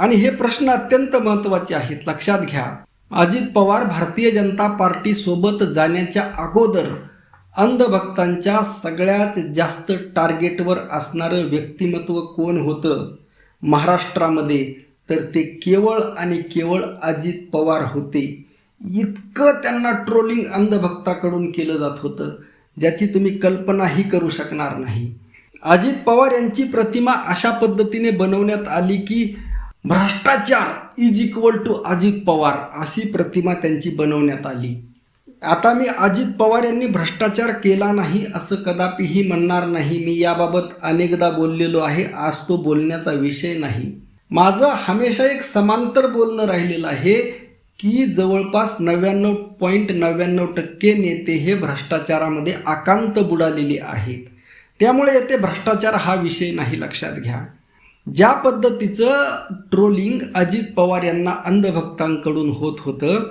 आणि हे प्रश्न अत्यंत महत्त्वाचे आहेत. लक्षात घ्या. अजित पवार भारतीय जनता पार्टी सोबत जाण्याच्या अगोदर अंधभक्तांच्या सगळ्यात जास्त टार्गेटवर असणारं व्यक्तिमत्व कोण होतं? महाराष्ट्रामध्ये तर ते केवळ आणि केवळ अजित पवार होते. इतकं त्यांना ट्रोलिंग अंधभक्ताकडून केलं जात होतं ज्याची तुम्ही कल्पनाही करू शकणार नाही. अजित पवार यांची प्रतिमा अशा पद्धतीने बनवण्यात आली की भ्रष्टाचार is equal to Ajit Pawar अशी प्रतिमा त्यांची बनवण्यात आली. आता मी अजित पवार यांनी भ्रष्टाचार केला नाही असं कदापिही म्हणणार नाही. मी याबाबत अनेकदा बोललेलो आहे. आज तो बोलण्याचा विषय नाही. माझं हमेशा एक समांतर बोलणं राहिलेलं आहे की जवळपास नव्याण्णव पॉईंट नव्याण्णव टक्के नेते हे भ्रष्टाचारामध्ये आकांत बुडालेले आहेत. त्यामुळे येथे भ्रष्टाचार हा विषय नाही लक्षात घ्या. ज्या पद्धतीचं ट्रोलिंग अजित पवार यांना अंधभक्तांकडून होत होतं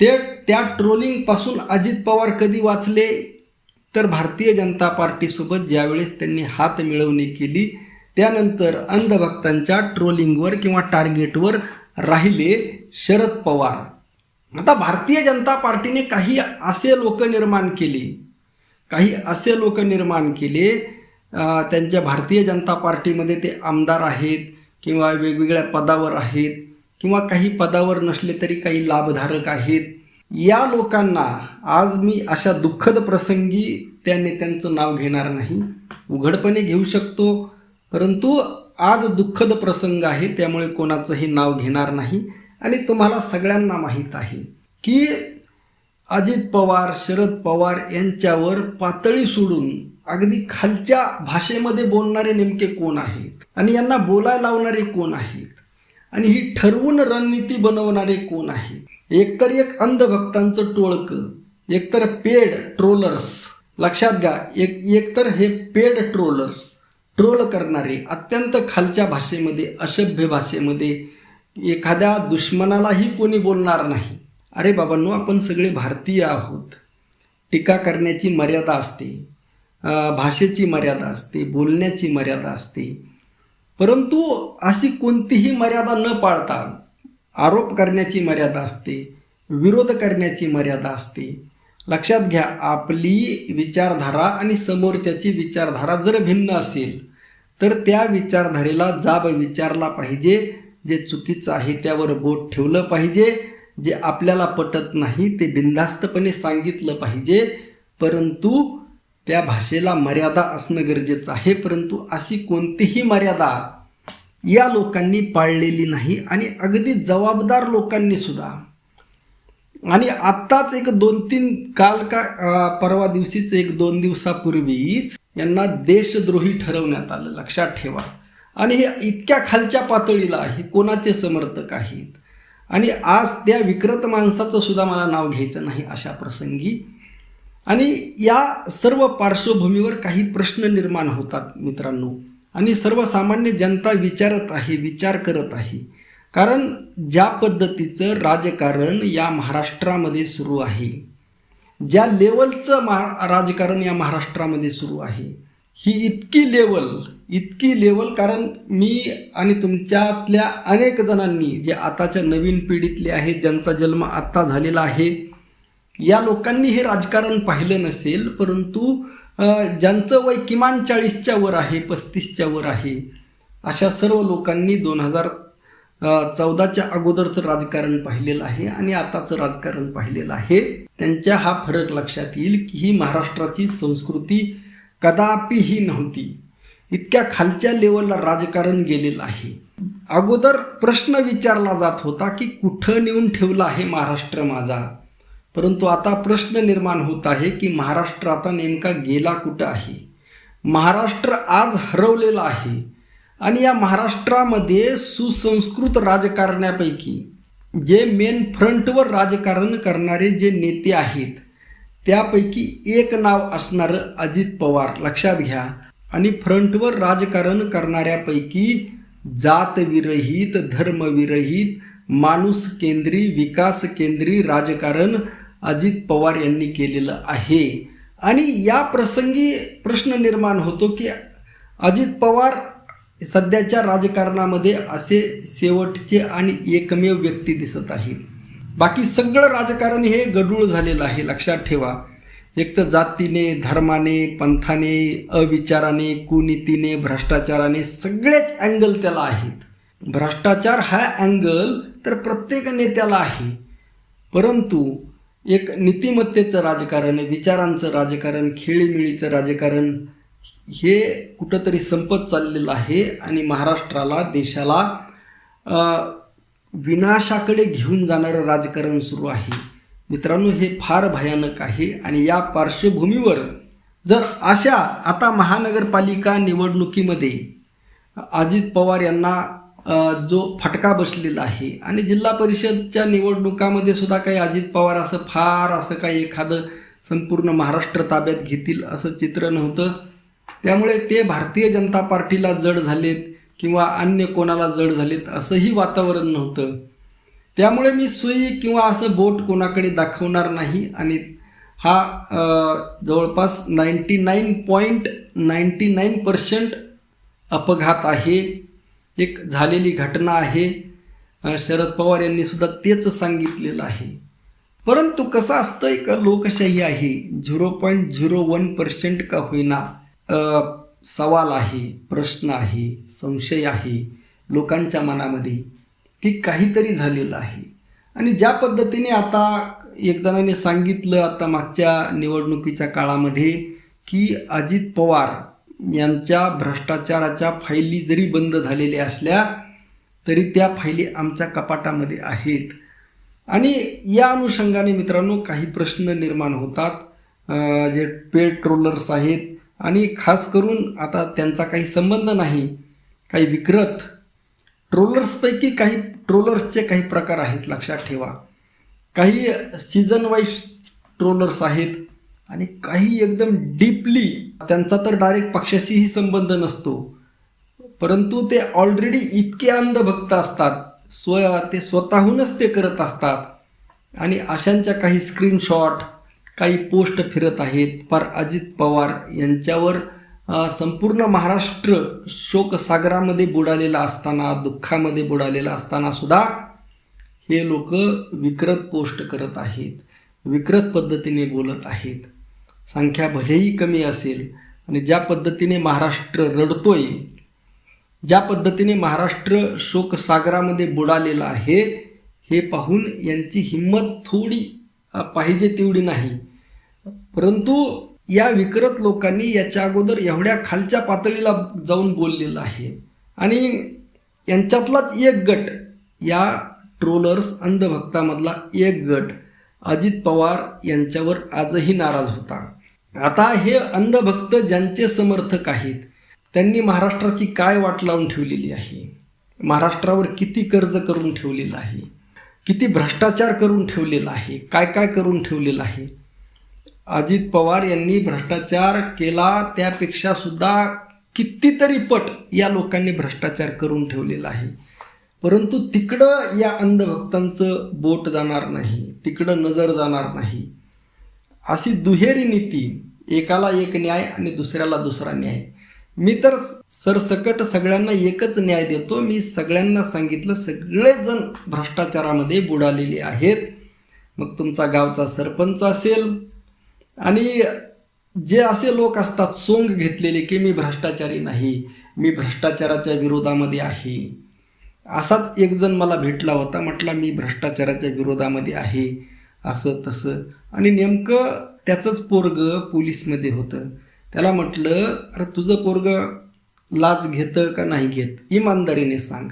ते त्या ट्रोलिंगपासून अजित पवार कधी वाचले? तर भारतीय जनता पार्टीसोबत ज्यावेळेस त्यांनी हात मिळवणी केली त्यानंतर अंधभक्तांच्या ट्रोलिंगवर किंवा टार्गेटवर राहिले शरद पवार. आता भारतीय जनता पार्टीने काही असे लोक निर्माण केले काही असे लोक निर्माण केले त्यांच्या भारतीय जनता पार्टीमध्ये ते आमदार आहेत किंवा वेगवेगळ्या पदावर आहेत किंवा काही पदावर नसले तरी काही लाभधारक आहेत. या लोकांना आज मी अशा दुःखद प्रसंगी त्या नेत्यांचं नाव घेणार नाही. उघडपणे घेऊ शकतो परंतु आज दुःखद प्रसंग आहे त्यामुळे कोणाचंही नाव घेणार नाही. आणि तुम्हाला सगळ्यांना माहीत आहे की अजित पवार शरद पवार यांच्यावर पातळी सोडून अगदी खालच्या भाषेमध्ये बोलणारे नेमके कोण आहेत? आणि यांना बोलायला लावणारे कोण आहेत? आणि ही ठरवून रणनीती बनवणारे कोण आहेत? एकतर एक अंधभक्तांचं टोळकं एकतर पेड ट्रोलर्स. लक्षात घ्या एक एकतर हे पेड ट्रोलर्स ट्रोल करणारे अत्यंत खालच्या भाषेमध्ये अशभ्य भाषेमध्ये एखाद्या दुश्मनालाही कोणी बोलणार नाही. अरे बाबांनो आपण सगळे भारतीय आहोत. टीका करण्याची मर्यादा असते. भाषेची मर्यादा असते बोलण्याची मर्यादा असते. परंतु अशी कोणतीही मर्यादा न पाळता आरोप करण्याची मर्यादा असते विरोध करण्याची मर्यादा असते. लक्षात घ्या आपली विचारधारा आणि समोरच्याची विचारधारा जर भिन्न असेल तर त्या विचारधारेला जाब विचारला पाहिजे. जे चुकीचं आहे त्यावर बोट ठेवलं पाहिजे. जे आपल्याला पटत नाही ते बिनधास्तपणे सांगितलं पाहिजे. परंतु त्या भाषेला मर्यादा असणं गरजेचं आहे परंतु अशी कोणतीही मर्यादा या लोकांनी पाळलेली नाही आणि अगदी जबाबदार लोकांनी सुद्धा. आणि आत्ताच एक दोन तीन काल का परवा दिवशीच एक दोन दिवसापूर्वीच यांना देशद्रोही ठरवण्यात आलं लक्षात ठेवा. आणि हे इतक्या खालच्या पातळीला आहे कोणाचे समर्थक आहेत? आणि आज त्या विकृत माणसाचं सुद्धा मला नाव घ्यायचं नाही अशा प्रसंगी. आणि या सर्व पार्श्वभूमीवर काही प्रश्न निर्माण होतात मित्रांनो. आणि सर्वसामान्य जनता विचारत आहे विचार करत आहे. कारण ज्या पद्धतीचं राजकारण या महाराष्ट्रामध्ये सुरू आहे ज्या लेवलचं महा राजकारण या महाराष्ट्रामध्ये सुरू आहे ही इतकी लेवल इतकी लेवल कारण मी आणि तुमच्यातल्या अनेक जणांनी जे आताच्या नवीन पिढीतले आहेत ज्यांचा जन्म आत्ता झालेला आहे या लोकांनी हे राजकारण पाहिलं नसेल परंतु ज्यांचं वय किमान चाळीसच्या वर आहे पस्तीसच्या वर आहे अशा सर्व लोकांनी दोन हजार चौदाच्या अगोदरचं राजकारण पाहिलेलं आहे आणि आताचं राजकारण पाहिलेलं आहे. त्यांच्या हा फरक लक्षात येईल की ही महाराष्ट्राची संस्कृती कदापिही नव्हती. इतक्या खालच्या लेवलला राजकारण गेलेलं आहे. अगोदर प्रश्न विचारला जात होता की कुठं नेऊन ठेवला आहे महाराष्ट्र माझा? परंतु आता प्रश्न निर्माण होत आहे की महाराष्ट्र आता नेमका गेला कुठं आहे? महाराष्ट्र आज हरवलेला आहे आणि या महाराष्ट्रामध्ये सुसंस्कृत राजकारण्यापैकी जे मेन फ्रंटवर राजकारण करणारे जे नेते आहेत त्यापैकी एक नाव असणारं अजित पवार. लक्षात घ्या. आणि फ्रंटवर राजकारण करणाऱ्यापैकी जातविरहित धर्मविरहित माणूस केंद्री विकास केंद्री राजकारण अजित पवार यांनी केलेलं आहे. आणि या प्रसंगी प्रश्न निर्माण होतो की अजित पवार सध्याच्या राजकारणामध्ये असे शेवटचे आणि एकमेव व्यक्ती दिसत आहे. बाकी सगळं राजकारण हे गडूळ झालेलं आहे लक्षात ठेवा. एक तर जातीने धर्माने पंथाने अविचाराने कुनीतीने भ्रष्टाचाराने सगळेच अँगल त्याला आहेत. भ्रष्टाचार हा अँगल तर प्रत्येक नेत्याला आहे. परंतु एक नीतिमत्तेचं राजकारण विचारांचं राजकारण खेळीमिळीचं राजकारण हे कुठंतरी संपत चाललेलं आहे आणि महाराष्ट्राला देशाला विनाशाकडे घेऊन जाणारं राजकारण सुरू आहे. मित्रांनो हे फार भयानक आहे आणि या पार्श्वभूमीवर जर अशा आता महानगरपालिका निवडणुकीमध्ये अजित पवार यांना जो फटका बसलेला आहे. आणि जिल्हा परिषदच्या निवडणुकामध्ये सुद्धा काही अजित पवार असं फार असं काही एखादं संपूर्ण महाराष्ट्र ताब्यात घेतील असं चित्र नव्हतं. त्यामुळे ते भारतीय जनता पार्टीला जड झालेत किंवा अन्य कोणाला जड झालेत असंही वातावरण नव्हतं. त्यामुळे मी सुई किंवा असं बोट कोणाकडे दाखवणार नाही आणि हा जवळपास ninety nine point ninety nine percent अपघात आहे. एक झालेली घटना आहे. शरद पवार यांनी सुद्धा तेच सांगितलेलं आहे. परंतु कसं असतं एक लोकशाही आहे? Zero point zero one percent का होईना? सवाल आहे प्रश्न आहे संशय आहे लोकांच्या मनामध्ये की काहीतरी झालेलं आहे. आणि ज्या पद्धतीने आता एक जणाने सांगितलं आता मागच्या निवडणुकीच्या काळामध्ये की अजित पवार यांच्या भ्रष्टाचाराच्या फायली जरी बंद झालेल्या असल्या तरी त्या फायली आमच्या कपाटामध्ये आहेत. आणि या अनुषंगाने मित्रांनो काही प्रश्न निर्माण होतात. जे पेड ट्रोलर्स आहेत आणि खास करून आता त्यांचा काही संबंध नाही काही विक्रत ट्रोलर्सपैकी काही ट्रोलर्सचे काही प्रकार आहेत लक्षात ठेवा. काही सीझन वाईज ट्रोलर्स आहेत आणि काही एकदम डीपली त्यांचा तर डायरेक्ट पक्षाशीही संबंध नसतो. परंतु ते ऑलरेडी इतके अंधभक्त असतात. स्व ते स्वतःहूनच ते करत असतात. आणि अशांच्या काही स्क्रीनशॉट काही पोस्ट फिरत आहेत. पर अजित पवार यांच्यावर संपूर्ण महाराष्ट्र शोकसागरामध्ये बुडालेला असताना दुःखामध्ये बुडालेला असताना सुद्धा हे लोक विकृत पोस्ट करत आहेत. विकृत पद्धतीने बोलत आहेत. संख्या भलेही कमी असेल आणि ज्या पद्धतीने महाराष्ट्र रडतोय ज्या पद्धतीने महाराष्ट्र शोकसागरामध्ये बुडालेला आहे हे पाहून यांची हिंमत थोडी पाहिजे तेवढी नाही. परंतु या विकृत लोकांनी याच्या अगोदर एवढ्या खालच्या पातळीला जाऊन बोललेलं आहे. आणि यांच्यातलाच एक गट या ट्रोलर्स अंधभक्तामधला एक गट अजित पवार यांच्यावर आजही नाराज होता. आता हे अंधभक्त ज्यांचे समर्थक आहेत त्यांनी महाराष्ट्राची काय वाट लावून ठेवलेली आहे? महाराष्ट्रावर किती कर्ज करून ठेवलेलं आहे? किती भ्रष्टाचार करून ठेवलेला आहे? काय काय करून ठेवलेलं आहे? अजित पवार यांनी भ्रष्टाचार केला त्यापेक्षा सुद्धा कितीतरी पट या लोकांनी भ्रष्टाचार करून ठेवलेला आहे. परंतु तिकडं या अंधभक्तांचं बोट जाणार नाही तिकडं नजर जाणार नाही. अशी दुहेरी नीती एकाला एक न्याय आणि दुसऱ्याला दुसरा न्याय. मी तर सरसकट सगळ्यांना एकच न्याय देतो. मी सगळ्यांना सांगितलं सगळेजण भ्रष्टाचारामध्ये बुडालेले आहेत. मग तुमचा गावचा सरपंच असेल आणि जे असे लोक असतात सोंग घेतलेले की मी भ्रष्टाचारी नाही मी भ्रष्टाचाराच्या विरोधामध्ये आहे. असाच एक जण मला भेटला होता म्हटला मी भ्रष्टाचाराच्या विरोधामध्ये आहे. असं तसं. आणि नेमकं त्याचंच पोरग पोलीसमध्ये होतं. त्याला म्हटलं अरे तुझं पोरग लाच घेतं का नाही घेत? इमानदारीने सांग.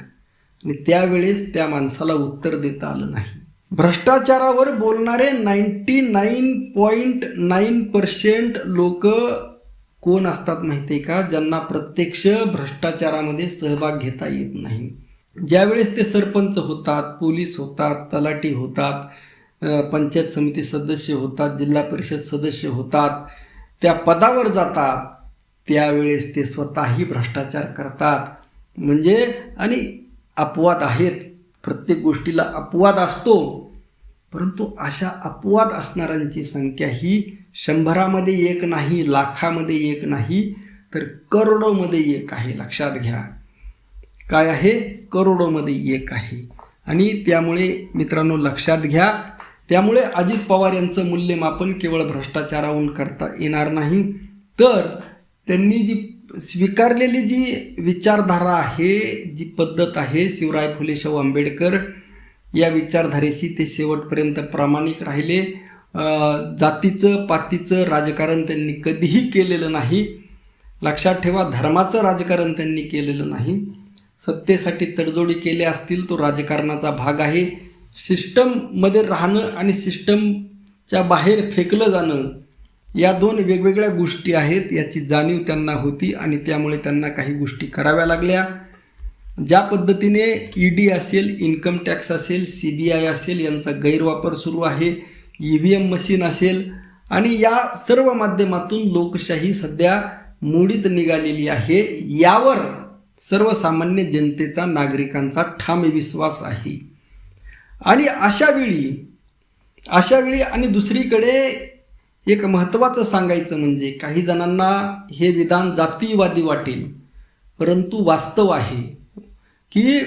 आणि त्यावेळेस त्या माणसाला उत्तर देता आलं नाही. भ्रष्टाचारावर बोलणारे ninety nine point nine percent लोक कोण असतात माहिती आहे का? ज्यांना प्रत्यक्ष भ्रष्टाचारामध्ये सहभाग घेता येत नाही. ज्यावेळेस ते सरपंच होतात पोलीस होतात तलाठी होतात पंचायत समिती सदस्य होतात जिल्हा परिषद सदस्य होतात. त्या पदावर जातात. त्यावेळेस ते स्वतःही भ्रष्टाचार करतात. म्हणजे आणि अपवाद आहेत. प्रत्येक गोष्टीला अपवाद असतो. परंतु अशा अपवाद असणाऱ्यांची संख्या ही शंभरामध्ये एक नाही लाखामध्ये एक नाही तर करोडोमध्ये एक आहे. लक्षात घ्या. काय आहे? करोडोमध्ये एक आहे. आणि त्यामुळे मित्रांनो लक्षात घ्या त्यामुळे अजित पवार यांचं मूल्यमापन केवळ भ्रष्टाचाराहून करता येणार नाही. तर त्यांनी जी स्वीकारलेली जी विचारधारा आहे जी पद्धत आहे शिवराय फुले शाहू आंबेडकर या विचारधारेशी ते शेवटपर्यंत प्रामाणिक राहिले. जातीचं पातीचं राजकारण त्यांनी कधीही केलेलं नाही. लक्षात ठेवा धर्माचं राजकारण त्यांनी केलेलं नाही. सत्तेसाठी तडजोडी केल्या असतील तो राजकारणाचा भाग आहे. सिस्टममध्ये राहणं आणि सिस्टमच्या बाहेर फेकलं जाणं या दोन वेगवेगळ्या गोष्टी आहेत. याची जाणीव त्यांना होती आणि त्यामुळे त्यांना काही गोष्टी कराव्या लागल्या. ज्या पद्धतीने ई डी असेल इन्कम टॅक्स असेल सी बी आय असेल यांचा गैरवापर सुरू आहे. ई व्ही एम मशीन असेल आणि या सर्व माध्यमातून लोकशाही सध्या मोडीत निघालेली आहे. यावर सर्वसामान्य जनतेचा नागरिकांचा ठाम विश्वास आहे. आणि अशा वेळी अशा वेळी आणि दुसरीकडे एक महत्त्वाचं सांगायचं म्हणजे काही जणांना हे विधान जातीवादी वाटेल परंतु वास्तव आहे की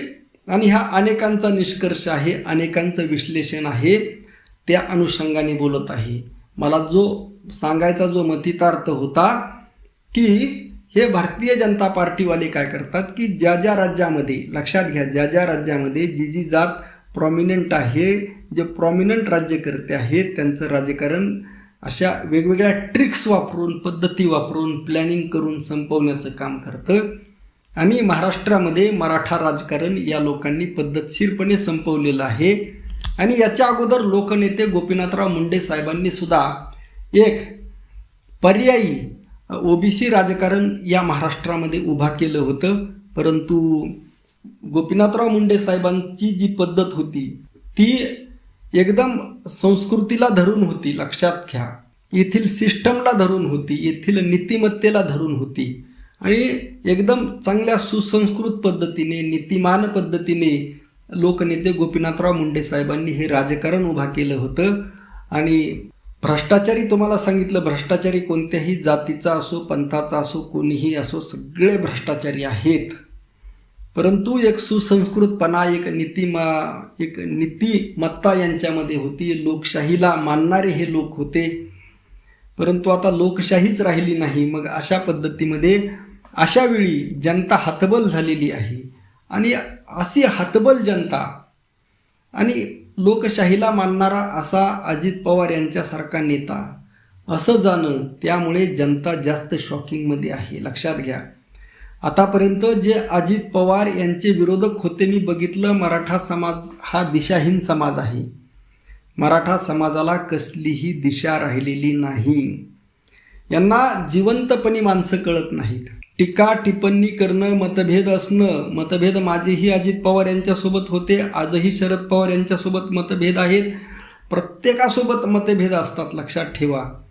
आणि हा अनेकांचा निष्कर्ष आहे अनेकांचं विश्लेषण आहे त्या अनुषंगाने बोलत आहे. मला जो सांगायचा जो मतितार्थ होता की हे भारतीय जनता पार्टीवाले काय करतात की ज्या ज्या राज्यामध्ये लक्षात घ्या ज्या ज्या राज्यामध्ये जी जी जात प्रॉमिनंट आहे जे प्रॉमिनंट राज्यकर्ते आहेत त्यांचं राजकारण अशा वेगवेगळ्या ट्रिक्स वापरून पद्धती वापरून प्लॅनिंग करून संपवण्याचं काम करतं. आणि महाराष्ट्रामध्ये मराठा राजकारण या लोकांनी पद्धतशीरपणे संपवलेलं आहे. आणि याच्या अगोदर लोकनेते गोपीनाथराव मुंडे साहेबांनी सुद्धा एक पर्यायी ओबीसी राजकारण या महाराष्ट्रामध्ये उभा केलं होतं. परंतु गोपीनाथराव मुंडे साहेबांची जी पद्धत होती ती एकदम संस्कृतीला धरून होती लक्षात घ्या. येथील सिस्टमला धरून होती येथील नीतिमत्तेला धरून होती. आणि एकदम चांगल्या सुसंस्कृत पद्धतीने नीतिमान पद्धतीने लोकनेते गोपीनाथराव मुंडे साहेबांनी हे राजकारण उभा केलं होतं. आणि भ्रष्टाचारी तुम्हाला सांगितलं भ्रष्टाचारी कोणत्याही जातीचा असो पंथाचा असो कोणीही असो सगळे भ्रष्टाचारी आहेत. परंतु एक सुसंस्कृतपणा एक नीतिमा एक नीतिमत्ता यांच्यामध्ये होती. लोकशाहीला मानणारे हे लोक होते. परंतु आता लोकशाहीच राहिली नाही. मग अशा पद्धतीमध्ये अशा वेळी जनता हतबल झालेली आहे. आणि अशी हतबल जनता आणि लोकशाहीला मानणारा असा अजित पवार यांच्यासारखा नेता असं जाणं त्यामुळे जनता जास्त शॉकिंगमध्ये आहे. लक्षात घ्या. आतापर्यंत जे अजित पवार यांचे विरोधक होते मी बघितलं मराठा समाज हा दिशाहीन समाज आहे. मराठा समाजाला कसलीही दिशा राहिलेली नाही. यांना जिवंतपणी माणसं कळत नाहीत. टीका टिप्पणी करणं मतभेद असणं मतभेद माझेही अजित पवार यांच्यासोबत होते. आजही शरद पवार यांच्यासोबत मतभेद आहेत. प्रत्येकासोबत मतभेद असतात लक्षात ठेवा.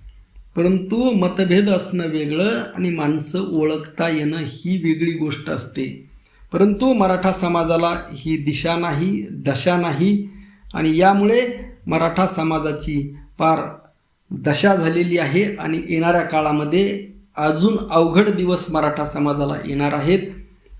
परंतु मतभेद असणं वेगळं आणि माणसं ओळखता येणं ही वेगळी गोष्ट असते. परंतु मराठा समाजाला ही दिशा नाही दशा नाही आणि यामुळे मराठा समाजाची फार दशा झालेली आहे आणि येणाऱ्या काळामध्ये अजून अवघड दिवस मराठा समाजाला येणार आहेत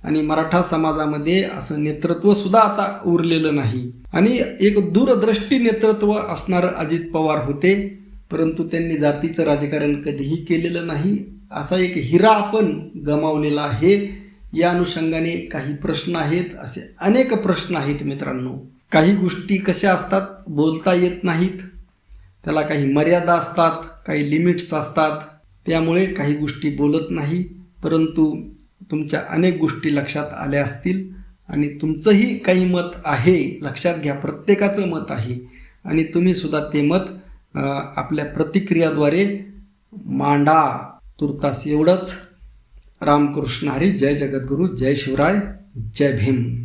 आणि मराठा समाजामध्ये असं नेतृत्व सुद्धा आता उरलेलं नाही. आणि एक दूरदृष्टी नेतृत्व असणारं अजित पवार होते. परंतु त्यांनी जातीचं राजकारण कधीही केलेलं नाही. असा एक हिरा आपण गमावलेला आहे. या अनुषंगाने काही प्रश्न आहेत. असे अनेक प्रश्न आहेत मित्रांनो. काही गोष्टी कशा असतात बोलता येत नाहीत. त्याला काही मर्यादा असतात काही लिमिट्स असतात. त्यामुळे काही गोष्टी बोलत नाही. परंतु तुमच्या अनेक गोष्टी लक्षात आल्या असतील आणि तुमचंही काही मत आहे. लक्षात घ्या प्रत्येकाचं मत आहे. आणि तुम्हीसुद्धा ते मत आपल्या प्रतिक्रियाद्वारे मांडा तुर्तास एवढंच. रामकृष्ण हरी जय जगद्गुरू जय शिवराय जय भीम.